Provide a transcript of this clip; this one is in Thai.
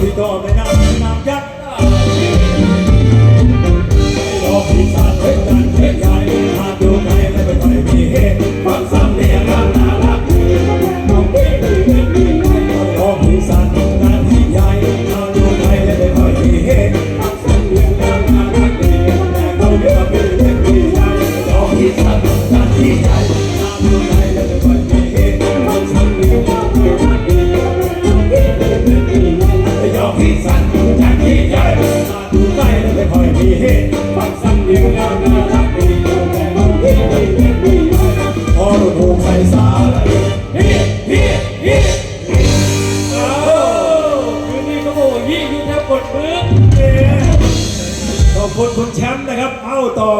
ที่ต่อไปนั่ง ยอมที่สันอยู่ทันที่ใจมาจไม่คยมีเหตุฟังสั่นเดียด้รักมีดีพอรู้ถูใส่สาเลยฮิฮิฮิคืนนี้ก็ฮีอยี่แทบกดมือขอบคุณคุณแชมป์นะครับ เอ้าต่อ